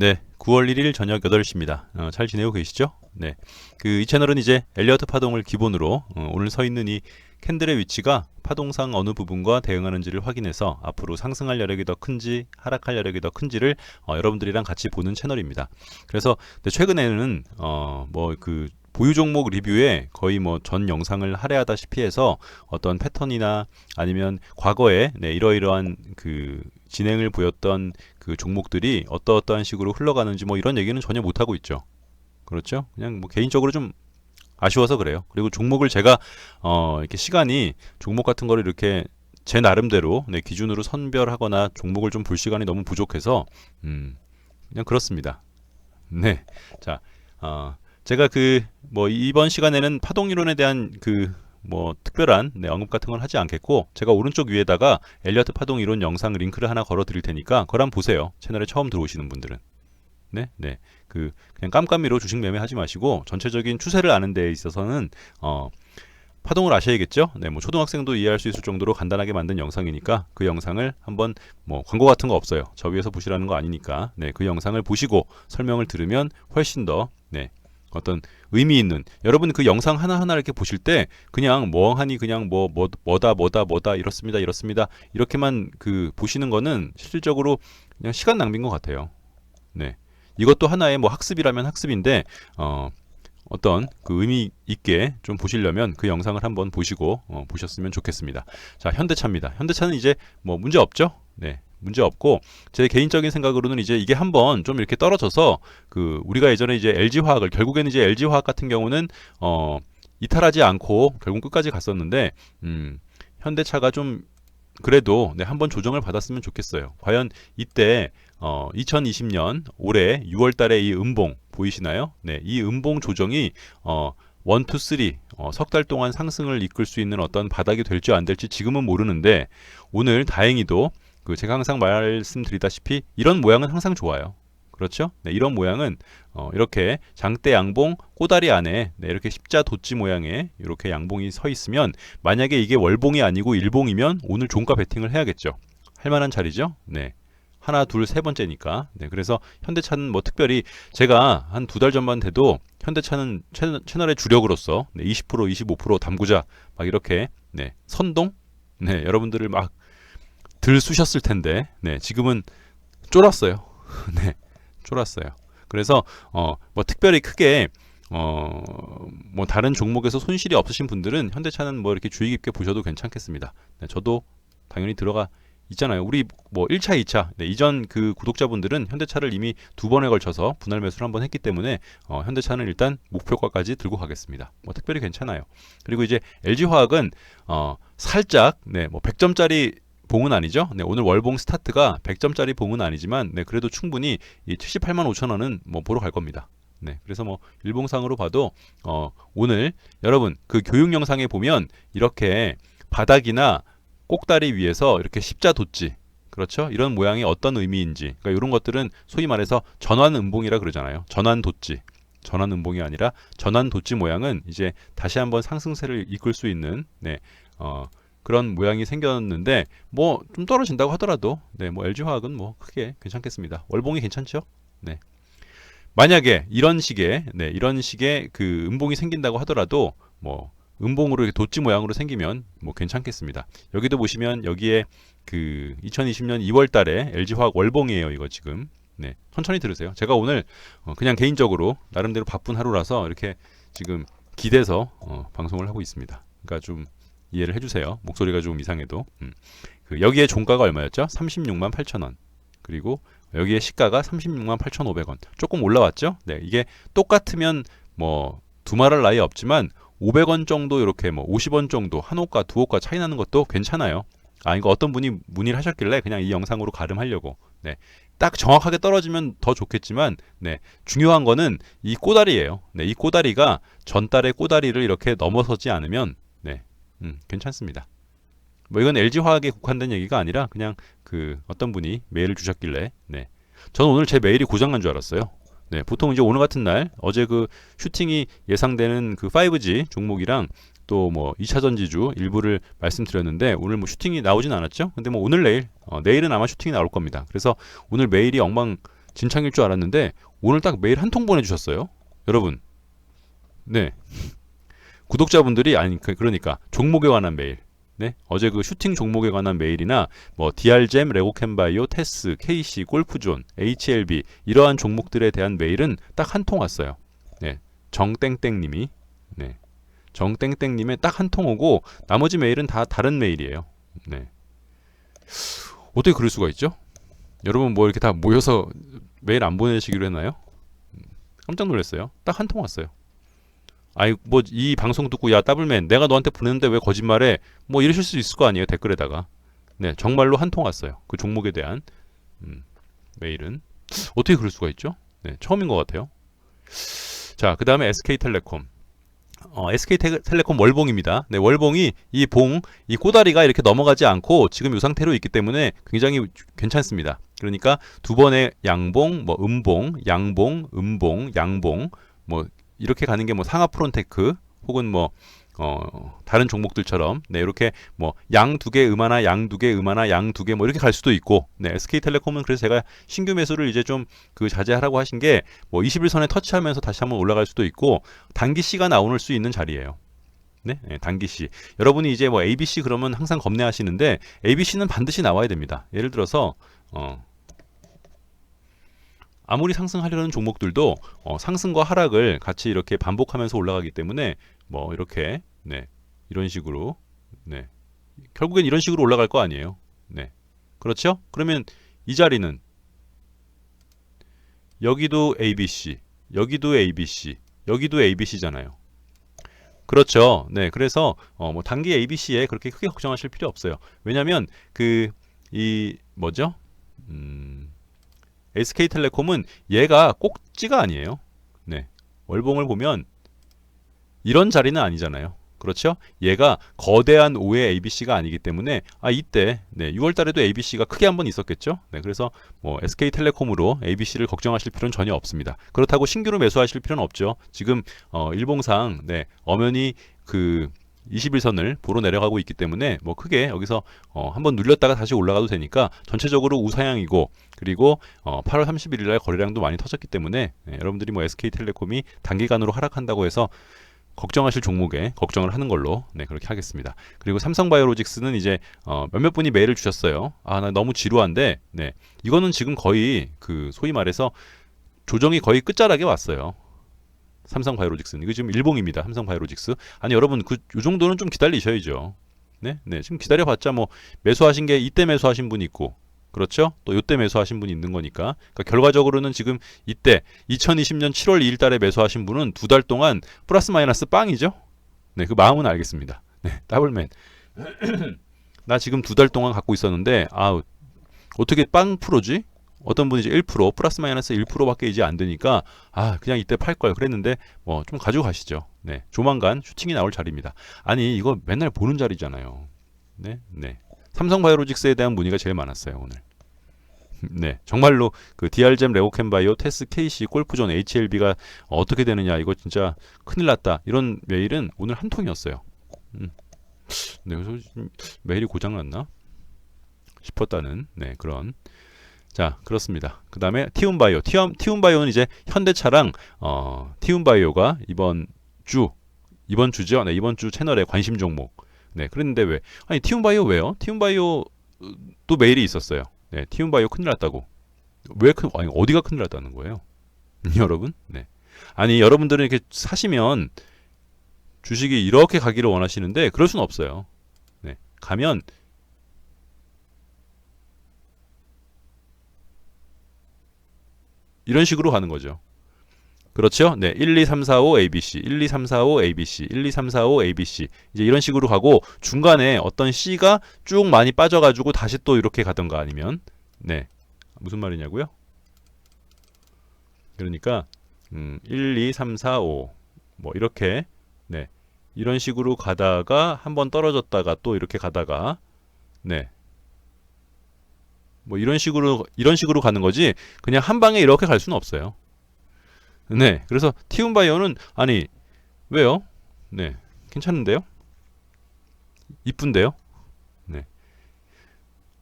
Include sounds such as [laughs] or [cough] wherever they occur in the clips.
네, 9월 1일 저녁 8시입니다. 어, 잘 지내고 계시죠? 네. 그 이 채널은 이제 엘리어트 파동을 기본으로 어, 오늘 서 있는 이 캔들의 위치가 파동상 어느 부분과 대응하는지를 확인해서 앞으로 상승할 여력이 더 큰지 하락할 여력이 더 큰지를 어, 여러분들이랑 같이 보는 채널입니다. 그래서 최근에는 어 뭐 그 보유 종목 리뷰에 거의 뭐 전 영상을 할애하다시피 해서 어떤 패턴이나 아니면 과거에 네, 이러이러한 그 진행을 보였던 그 종목들이 어떠어떠한 식으로 흘러가는지 뭐 이런 얘기는 전혀 못 하고 있죠. 그렇죠? 그냥 뭐 개인적으로 좀 아쉬워서 그래요. 그리고 종목을 제가 어 이렇게 시간이 종목 같은 거를 이렇게 제 나름대로 네, 기준으로 선별하거나 종목을 좀 볼 시간이 너무 부족해서 음 그냥 그렇습니다. 네. 자, 어 제가 그 뭐 이번 시간에는 파동 이론에 대한 그 뭐 특별한 네, 언급 같은 건 하지 않겠고 제가 오른쪽 위에다가 엘리어트 파동 이론 영상 링크를 하나 걸어 드릴 테니까 그걸 한번 보세요. 채널에 처음 들어오시는 분들은. 네, 네. 그 그냥 깜깜이로 주식 매매하지 마시고 전체적인 추세를 아는 데 있어서는 어 파동을 아셔야겠죠? 네, 뭐 초등학생도 이해할 수 있을 정도로 간단하게 만든 영상이니까 그 영상을 한번 뭐 광고 같은 거 없어요. 저 위에서 보시라는 거 아니니까 네, 그 영상을 보시고 설명을 들으면 훨씬 더 네, 어떤 의미 있는 여러분 그 영상 하나하나 이렇게 보실 때 그냥 멍하니 그냥 뭐, 뭐 뭐다 뭐다 뭐다 이렇습니다 이렇습니다 이렇게만 그 보시는 거는 실질적으로 그냥 시간 낭비인 것 같아요. 네. 이것도 하나의 뭐 학습이라면 학습인데 어 어떤 그 의미 있게 좀 보시려면 그 영상을 한번 보시고 어, 보셨으면 좋겠습니다. 자, 현대차입니다. 현대차는 이제 뭐 문제 없죠? 네. 문제 없고 제 개인적인 생각으로는 이제 이게 한번 좀 이렇게 떨어져서 그 우리가 예전에 이제 LG 화학을 결국에는 이제 LG 화학 같은 경우는 어 이탈하지 않고 결국 끝까지 갔었는데 음 현대차가 좀 그래도 네, 한번 조정을 받았으면 좋겠어요. 과연 이때 어, 2020년 올해 6월 달에 이 음봉 보이시나요? 네, 이 음봉 조정이 어, 1, 2, 3, 어, 석달 동안 상승을 이끌 수 있는 어떤 바닥이 될지 안 될지 지금은 모르는데 오늘 다행히도 그 제가 항상 말씀드리다시피 이런 모양은 항상 좋아요. 그렇죠? 네, 이런 모양은 어, 이렇게 장대 양봉 꼬다리 안에 네, 이렇게 십자 도치 모양의 이렇게 양봉이 서 있으면 만약에 이게 월봉이 아니고 일봉이면 오늘 종가 베팅을 해야겠죠. 할 만한 자리죠. 네. 하나, 둘, 세 번째니까. 네, 그래서 현대차는 뭐 특별히 제가 한 두 달 전만 돼도 현대차는 채널, 의 주력으로서 네, 20%, 25% 담구자 막 이렇게 네, 선동 네, 여러분들을 막 들 쑤셨을 텐데 네, 지금은 쫄았어요. [laughs] 네. 쫄았어요. 그래서 어 뭐 특별히 크게 어 뭐 다른 종목에서 손실이 없으신 분들은 현대차는 뭐 이렇게 주의 깊게 보셔도 괜찮겠습니다. 네, 저도 당연히 들어가 있잖아요. 우리 뭐 1차, 2차 네, 이전 그 구독자분들은 현대차를 이미 두 번에 걸쳐서 분할 매수를 한번 했기 때문에 어, 현대차는 일단 목표가까지 들고 가겠습니다. 뭐 특별히 괜찮아요. 그리고 이제 LG화학은 어, 살짝 네, 뭐 100점짜리 봉은 아니죠. 네, 오늘 월봉 스타트가 100점짜리 봉은 아니지만 네, 그래도 충분히 이 78만 5천 원은 뭐 보러 갈 겁니다. 네, 그래서 뭐 일봉상으로 봐도 어, 오늘 여러분 그 교육 영상에 보면 이렇게 바닥이나 꼭다리 위에서 이렇게 십자 돋지 그렇죠? 이런 모양이 어떤 의미인지 그러니까 이런 것들은 소위 말해서 전환 음봉이라 그러잖아요. 전환 돋지 전환 음봉이 아니라 전환 돋지 모양은 이제 다시 한번 상승세를 이끌 수 있는 네, 어, 그런 모양이 생겼는데 뭐 좀 떨어진다고 하더라도 네, 뭐 LG 화학은 뭐 크게 괜찮겠습니다. 월봉이 괜찮죠? 네. 만약에 이런 식의 네, 이런 식의 그 음봉이 생긴다고 하더라도 뭐 음봉으로 이렇게 도치 모양으로 생기면 뭐 괜찮겠습니다. 여기도 보시면 여기에 그 2020년 2월 달에 LG 화학 월봉이에요, 이거 지금. 네. 천천히 들으세요. 제가 오늘 어 그냥 개인적으로 나름대로 바쁜 하루라서 이렇게 지금 기대서 어 방송을 하고 있습니다. 그러니까 좀 이해를 해주세요. 목소리가 좀 이상해도. 음. 그 여기에 종가가 얼마였죠? 36만 8천 원. 그리고 여기에 시가가 36만 8,500원. 조금 올라왔죠? 네, 이게 똑같으면 뭐 두말할 나위 없지만 500원 정도 이렇게 뭐 50원 정도 한 호가 두 호가 차이 나는 것도 괜찮아요. 아 이거 어떤 분이 문의를 하셨길래 그냥 이 영상으로 가름하려고. 네. 딱 정확하게 떨어지면 더 좋겠지만 네. 중요한 거는 이 꼬다리예요. 네. 이 꼬다리가 전달의 꼬다리를 이렇게 넘어서지 않으면 음, 괜찮습니다. 뭐 이건 LG 화학에 국한된 얘기가 아니라 그냥 그 어떤 분이 메일을 주셨길래 네. 저는 오늘 제 메일이 고장난 줄 알았어요. 네, 보통 이제 오늘 같은 날 어제 그 슈팅이 예상되는 그 5G 종목이랑 또 뭐 2차 전지주 일부를 말씀드렸는데 오늘 뭐 슈팅이 나오진 않았죠. 근데 뭐 오늘 내일 어, 내일은 아마 슈팅이 나올 겁니다. 그래서 오늘 메일이 엉망 진창일 줄 알았는데 오늘 딱 메일 한 통 보내주셨어요. 여러분, 네 구독자분들이 아니 그- 그러니까 종목에 관한 메일. 네 어제 그 슈팅 종목에 관한 메일이나 뭐 DR잼, 레고캔바이오, 테스, KC, 골프존, HLB 이러한 종목들에 대한 메일은 딱 한 통 왔어요. 네 정땡땡님이 네 정땡땡님의 딱 한 통 오고 나머지 메일은 다 다른 메일이에요. 네 어떻게 그럴 수가 있죠? 여러분 뭐 이렇게 다 모여서 메일 안 보내시기로 했나요? 깜짝 놀랐어요. 딱 한 통 왔어요. 아이 뭐 이 방송 듣고 야 더블맨 내가 너한테 보냈는데 왜 거짓말해? 뭐 이러실 수 있을 거 아니에요 댓글에다가. 네 정말로 한 통 왔어요. 그 종목에 대한 음, 메일은 어떻게 그럴 수가 있죠? 네 처음인 것 같아요. 자 그 다음에 SK텔레콤. 어, SK텔레콤 월봉입니다. 네, 월봉이 이 봉, 이 꼬다리가 이렇게 넘어가지 않고 지금 이 상태로 있기 때문에 굉장히 괜찮습니다. 그러니까 두 번의 양봉, 뭐 음봉, 양봉, 음봉, 양봉, 뭐 이렇게 가는 게 뭐 상하 프론테크 혹은 뭐 어, 다른 종목들처럼 네, 이렇게 뭐 양 두 개 음하나 양 두 개 음하나 양 두 개 뭐 이렇게 갈 수도 있고 네, SK텔레콤은 그래서 제가 신규 매수를 이제 좀 그 자제하라고 하신 게 뭐 21선에 터치하면서 다시 한번 올라갈 수도 있고 단기 C가 나올 수 있는 자리예요. 네, 네, 단기 C. 여러분이 이제 뭐 ABC 그러면 항상 겁내하시는데 ABC는 반드시 나와야 됩니다. 예를 들어서 어 아무리 상승하려는 종목들도 어, 상승과 하락을 같이 이렇게 반복하면서 올라가기 때문에 뭐 이렇게 네 이런 식으로 네 결국엔 이런 식으로 올라갈 거 아니에요. 네 그렇죠? 그러면 이 자리는 여기도 ABC, 여기도 ABC, 여기도 ABC잖아요. 그렇죠. 네, 그래서 어, 뭐 단기 ABC에 그렇게 크게 걱정하실 필요 없어요. 왜냐하면 그 이 뭐죠? 음, SK텔레콤은 얘가 꼭지가 아니에요. 네, 월봉을 보면 이런 자리는 아니잖아요. 그렇죠? 얘가 거대한 5의 ABC가 아니기 때문에 아 이때 네, 6월 달에도 ABC가 크게 한 번 있었겠죠? 네, 그래서 뭐 SK텔레콤으로 ABC를 걱정하실 필요는 전혀 없습니다. 그렇다고 신규로 매수하실 필요는 없죠. 지금 어, 일봉상 네, 엄연히 그 21선을 보러 내려가고 있기 때문에 뭐 크게 여기서 어, 한번 눌렸다가 다시 올라가도 되니까 전체적으로 우상향이고 그리고 어, 8월 31일 날 거래량도 많이 터졌기 때문에 네, 여러분들이 뭐 SK텔레콤이 단기간으로 하락한다고 해서 걱정하실 종목에 걱정을 하는 걸로 네 그렇게 하겠습니다. 그리고 삼성바이오로직스는 이제 어, 몇몇 분이 메일을 주셨어요. 아 나 너무 지루한데 네 이거는 지금 거의 그 소위 말해서 조정이 거의 끝자락에 왔어요. 삼성 바이오로직스는 이거 지금 일봉입니다. 삼성 바이오로직스 아니 여러분 그 요 정도는 좀 기다리셔야죠. 네, 네 지금 기다려봤자 뭐 매수하신 게 이때 매수하신 분이 있고 그렇죠? 또 요때 매수하신 분이 있는 거니까. 그러니까 결과적으로는 지금 이때 2020년 7월 2일 달에 매수하신 분은 두 달 동안 플러스 마이너스 빵이죠? 네, 그 마음은 알겠습니다. 네, 더블맨. [clears throat] 나 지금 두 달 동안 갖고 있었는데 아 어떻게 빵 프로지? 어떤 분이 이제 1% 플러스 마이너스 1%밖에 이제 안 되니까 아 그냥 이때 팔 걸 그랬는데 뭐 좀 가지고 가시죠. 네, 조만간 슈팅이 나올 자리입니다. 아니 이거 맨날 보는 자리잖아요. 네, 네. 삼성바이오로직스에 대한 문의가 제일 많았어요 오늘. [laughs] 네, 정말로 그 DR잼, 레고캔바이오, 테스, KC, 골프존, HLB가 어떻게 되느냐 이거 진짜 큰일 났다 이런 메일은 오늘 한 통이었어요. 음. 네, 그래서 좀 메일이 고장 났나 싶었다는 네 그런. 자 그렇습니다. 그 다음에 티움바이오, 티움 티움바이오는 이제 현대차랑 어, 티움바이오가 이번 주 이번 주죠. 네, 이번 주 채널의 관심 종목. 네, 그랬는데 왜? 아니 티움바이오 왜요? 티움바이오 또 메일이 있었어요. 네, 티움바이오 큰일 났다고. 왜 큰? 아니 어디가 큰일 났다는 거예요? [laughs] 여러분? 네. 아니 여러분들은 이렇게 사시면 주식이 이렇게 가기를 원하시는데 그럴 수는 없어요. 네, 가면 이런 식으로 가는 거죠. 그렇죠? 네. 1, 2, 3, 4, 5 ABC, 1, 2, 3, 4, 5 ABC, 1, 2, 3, 4, 5 ABC. 이제 이런 식으로 가고 중간에 어떤 C가 쭉 많이 빠져가지고 다시 또 이렇게 가던가 아니면 네. 무슨 말이냐고요? 그러니까 음, 1, 2, 3, 4, 5. 뭐 이렇게 네. 이런 식으로 가다가 한번 떨어졌다가 또 이렇게 가다가 네. 뭐 이런 식으로 이런 식으로 가는 거지 그냥 한 방에 이렇게 갈 수는 없어요. 네, 그래서 티움바이오는 아니 왜요? 네, 괜찮은데요? 이쁜데요? 네,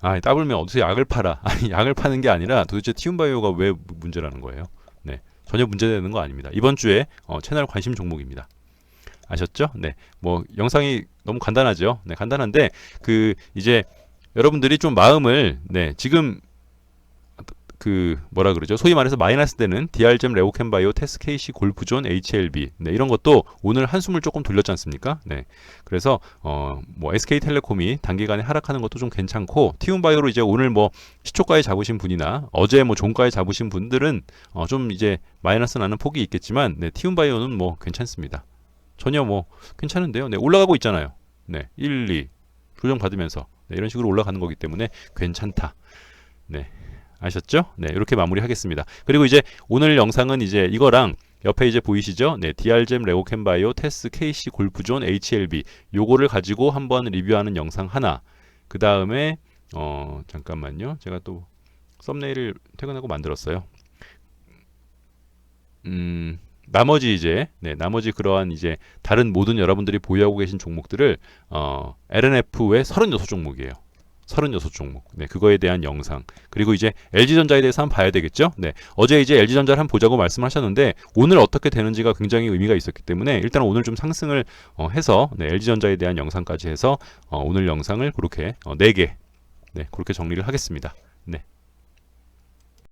아, 따블면 어디서 약을 팔아? [laughs] 아니, 약을 파는 게 아니라 도대체 티움바이오가 왜 문제라는 거예요? 네, 전혀 문제되는 거 아닙니다. 이번 주에 어, 채널 관심 종목입니다. 아셨죠? 네, 뭐 영상이 너무 간단하죠. 네, 간단한데 그 이제 여러분들이 좀 마음을 네 지금 그 뭐라 그러죠? 소위 말해서 마이너스 되는 DR잼, 레오캔바이오, 테스 KC, 골프존, HLB 네, 이런 것도 오늘 한숨을 조금 돌렸지 않습니까? 네. 그래서 어 뭐 SK텔레콤이 단기간에 하락하는 것도 좀 괜찮고 티움바이오로 이제 오늘 뭐 시초가에 잡으신 분이나 어제 뭐 종가에 잡으신 분들은 어 좀 이제 마이너스 나는 폭이 있겠지만 네, 티움바이오는 뭐 괜찮습니다. 전혀 뭐 괜찮은데요. 네, 올라가고 있잖아요. 네, 1, 2 조정 받으면서 네, 이런 식으로 올라가는 거기 때문에 괜찮다. 네. 아셨죠? 네, 이렇게 마무리하겠습니다. 그리고 이제 오늘 영상은 이제 이거랑 옆에 이제 보이시죠? 네, DR잼, 레고캔바이오, 테스, KC, 골프존, HLB 요거를 가지고 한번 리뷰하는 영상 하나. 그 다음에 어 잠깐만요. 제가 또 썸네일을 퇴근하고 만들었어요. 음, 나머지 이제 네, 나머지 그러한 이제 다른 모든 여러분들이 보유하고 계신 종목들을 어 LNF의 36종목이에요. 36종목. 네, 그거에 대한 영상. 그리고 이제 LG전자에 대해서 한번 봐야 되겠죠? 네. 어제 이제 LG전자를 한번 보자고 말씀하셨는데 오늘 어떻게 되는지가 굉장히 의미가 있었기 때문에 일단 오늘 좀 상승을 어, 해서 네, LG전자에 대한 영상까지 해서 어, 오늘 영상을 그렇게 어, 4개 네, 그렇게 정리를 하겠습니다.